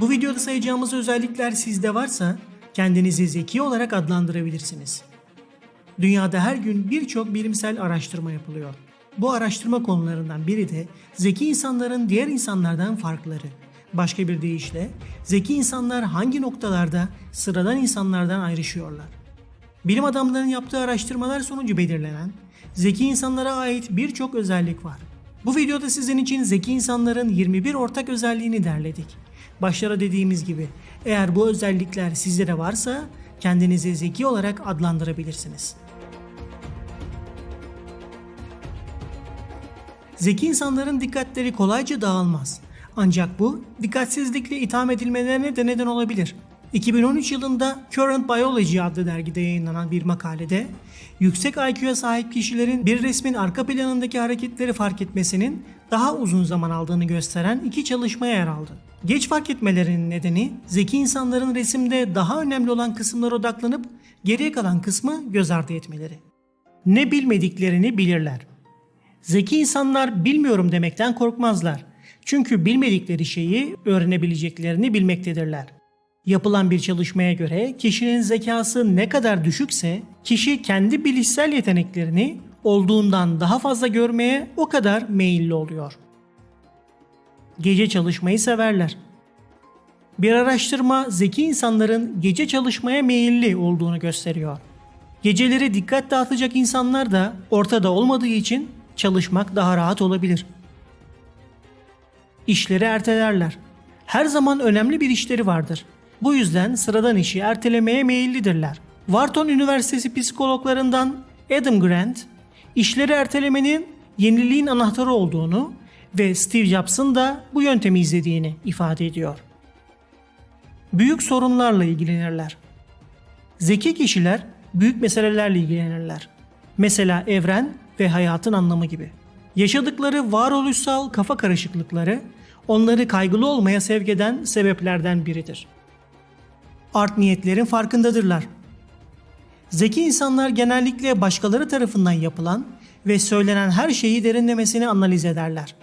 Bu videoda sayacağımız özellikler sizde varsa kendinizi zeki olarak adlandırabilirsiniz. Dünyada her gün birçok bilimsel araştırma yapılıyor. Bu araştırma konularından biri de zeki insanların diğer insanlardan farkları. Başka bir deyişle zeki insanlar hangi noktalarda sıradan insanlardan ayrışıyorlar? Bilim adamlarının yaptığı araştırmalar sonucu belirlenen zeki insanlara ait birçok özellik var. Bu videoda sizin için zeki insanların 21 ortak özelliğini derledik. Başlara dediğimiz gibi eğer bu özellikler sizde de varsa kendinizi zeki olarak adlandırabilirsiniz. Zeki insanların dikkatleri kolayca dağılmaz. Ancak bu dikkatsizlikle itham edilmelerine de neden olabilir. 2013 yılında Current Biology adlı dergide yayınlanan bir makalede yüksek IQ'ya sahip kişilerin bir resmin arka planındaki hareketleri fark etmesinin daha uzun zaman aldığını gösteren iki çalışmaya yer aldı. Geç fark etmelerinin nedeni zeki insanların resimde daha önemli olan kısımlara odaklanıp geriye kalan kısmı göz ardı etmeleri. Ne bilmediklerini bilirler. Zeki insanlar bilmiyorum demekten korkmazlar. Çünkü bilmedikleri şeyi öğrenebileceklerini bilmektedirler. Yapılan bir çalışmaya göre kişinin zekası ne kadar düşükse kişi kendi bilişsel yeteneklerini olduğundan daha fazla görmeye o kadar meyilli oluyor. Gece çalışmayı severler. Bir araştırma zeki insanların gece çalışmaya meyilli olduğunu gösteriyor. Geceleri dikkat dağıtacak insanlar da ortada olmadığı için çalışmak daha rahat olabilir. İşleri ertelerler. Her zaman önemli bir işleri vardır. Bu yüzden sıradan işi ertelemeye meyillidirler. Wharton Üniversitesi psikologlarından Adam Grant, işleri ertelemenin yeniliğin anahtarı olduğunu ve Steve Jobs'ın da bu yöntemi izlediğini ifade ediyor. Büyük sorunlarla ilgilenirler. Zeki kişiler büyük meselelerle ilgilenirler. Mesela evren ve hayatın anlamı gibi. Yaşadıkları varoluşsal kafa karışıklıkları onları kaygılı olmaya sevk eden sebeplerden biridir. Art niyetlerin farkındadırlar. Zeki insanlar genellikle başkaları tarafından yapılan ve söylenen her şeyi derinlemesine analiz ederler.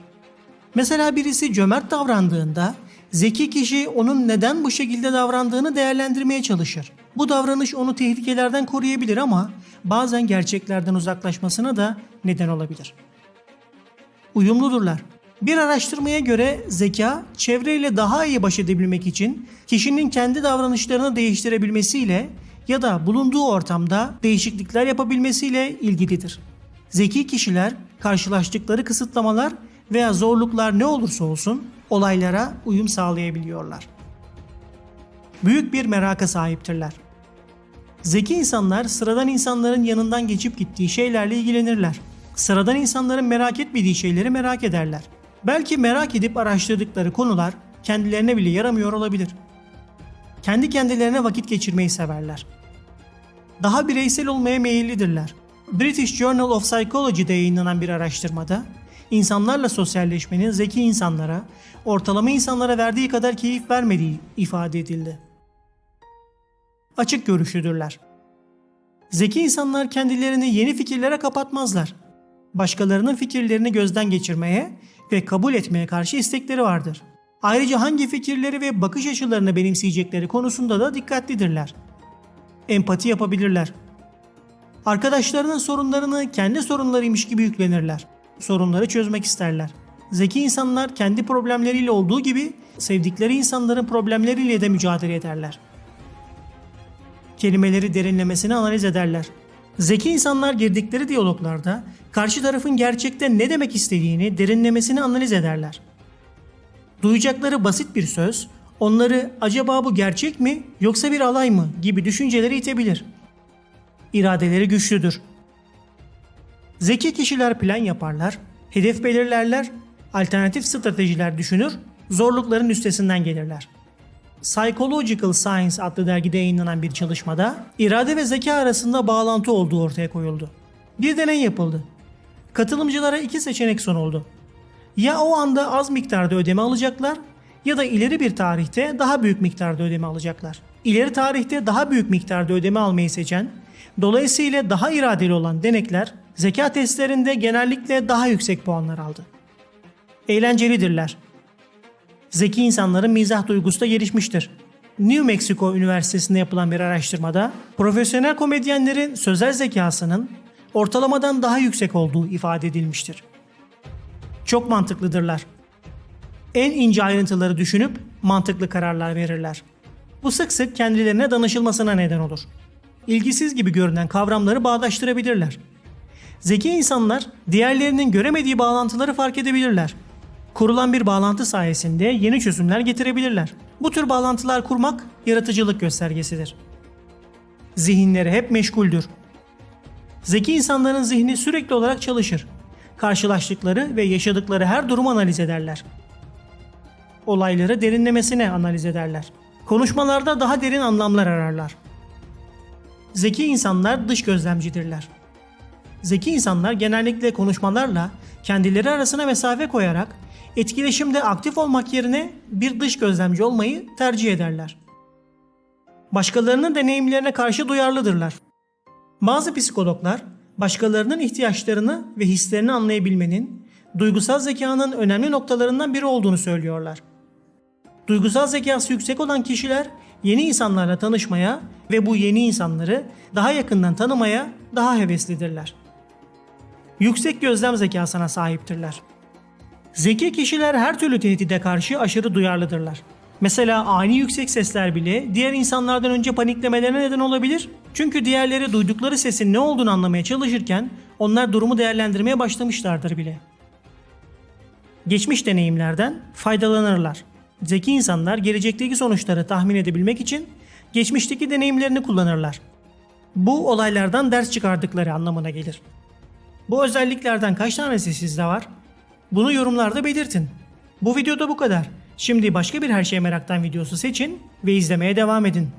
Mesela birisi cömert davrandığında zeki kişi onun neden bu şekilde davrandığını değerlendirmeye çalışır. Bu davranış onu tehlikelerden koruyabilir ama bazen gerçeklerden uzaklaşmasına da neden olabilir. Uyumludurlar. Bir araştırmaya göre zeka, çevreyle daha iyi baş edebilmek için kişinin kendi davranışlarını değiştirebilmesiyle ya da bulunduğu ortamda değişiklikler yapabilmesiyle ilgilidir. Zeki kişiler karşılaştıkları kısıtlamalar veya zorluklar ne olursa olsun olaylara uyum sağlayabiliyorlar. Büyük bir meraka sahiptirler. Zeki insanlar sıradan insanların yanından geçip gittiği şeylerle ilgilenirler. Sıradan insanların merak etmediği şeyleri merak ederler. Belki merak edip araştırdıkları konular kendilerine bile yaramıyor olabilir. Kendi kendilerine vakit geçirmeyi severler. Daha bireysel olmaya meyillidirler. British Journal of Psychology'de yayınlanan bir araştırmada insanlarla sosyalleşmenin zeki insanlara, ortalama insanlara verdiği kadar keyif vermediği ifade edildi. Açık görüşlüdürler. Zeki insanlar kendilerini yeni fikirlere kapatmazlar. Başkalarının fikirlerini gözden geçirmeye ve kabul etmeye karşı istekleri vardır. Ayrıca hangi fikirleri ve bakış açılarını benimseyecekleri konusunda da dikkatlidirler. Empati yapabilirler. Arkadaşlarının sorunlarını kendi sorunlarıymış gibi yüklenirler. Sorunları çözmek isterler. Zeki insanlar kendi problemleriyle olduğu gibi sevdikleri insanların problemleriyle de mücadele ederler. Kelimeleri derinlemesine analiz ederler. Zeki insanlar girdikleri diyaloglarda karşı tarafın gerçekte ne demek istediğini derinlemesine analiz ederler. Duyacakları basit bir söz onları acaba bu gerçek mi yoksa bir alay mı gibi düşünceleri itebilir. İradeleri güçlüdür. Zeki kişiler plan yaparlar, hedef belirlerler, alternatif stratejiler düşünür, zorlukların üstesinden gelirler. Psychological Science adlı dergide yayınlanan bir çalışmada irade ve zeka arasında bağlantı olduğu ortaya koyuldu. Bir deney yapıldı. Katılımcılara iki seçenek sunuldu. Ya o anda az miktarda ödeme alacaklar ya da ileri bir tarihte daha büyük miktarda ödeme alacaklar. İleri tarihte daha büyük miktarda ödeme almayı seçen, dolayısıyla daha iradeli olan denekler zeka testlerinde genellikle daha yüksek puanlar aldı. Eğlencelidirler. Zeki insanların mizah duygusu da gelişmiştir. New Mexico Üniversitesi'nde yapılan bir araştırmada profesyonel komedyenlerin sözel zekasının ortalamadan daha yüksek olduğu ifade edilmiştir. Çok mantıklıdırlar. En ince ayrıntıları düşünüp mantıklı kararlar verirler. Bu sık sık kendilerine danışılmasına neden olur. İlgisiz gibi görünen kavramları bağdaştırabilirler. Zeki insanlar diğerlerinin göremediği bağlantıları fark edebilirler. Kurulan bir bağlantı sayesinde yeni çözümler getirebilirler. Bu tür bağlantılar kurmak yaratıcılık göstergesidir. Zihinleri hep meşguldür. Zeki insanların zihni sürekli olarak çalışır. Karşılaştıkları ve yaşadıkları her durumu analiz ederler. Olayları derinlemesine analiz ederler. Konuşmalarda daha derin anlamlar ararlar. Zeki insanlar dış gözlemcidirler. Zeki insanlar genellikle konuşmalarla kendileri arasına mesafe koyarak etkileşimde aktif olmak yerine bir dış gözlemci olmayı tercih ederler. Başkalarının deneyimlerine karşı duyarlıdırlar. Bazı psikologlar başkalarının ihtiyaçlarını ve hislerini anlayabilmenin duygusal zekanın önemli noktalarından biri olduğunu söylüyorlar. Duygusal zekası yüksek olan kişiler yeni insanlarla tanışmaya ve bu yeni insanları daha yakından tanımaya daha heveslidirler. Yüksek gözlem zekasına sahiptirler. Zeki kişiler her türlü tehdide karşı aşırı duyarlıdırlar. Mesela ani yüksek sesler bile diğer insanlardan önce paniklemelerine neden olabilir. Çünkü diğerleri duydukları sesin ne olduğunu anlamaya çalışırken onlar durumu değerlendirmeye başlamışlardır bile. Geçmiş deneyimlerden faydalanırlar. Zeki insanlar gelecekteki sonuçları tahmin edebilmek için geçmişteki deneyimlerini kullanırlar. Bu olaylardan ders çıkardıkları anlamına gelir. Bu özelliklerden kaç tanesi sizde var? Bunu yorumlarda belirtin. Bu videoda bu kadar. Şimdi başka bir her şey meraktan videosu seçin ve izlemeye devam edin.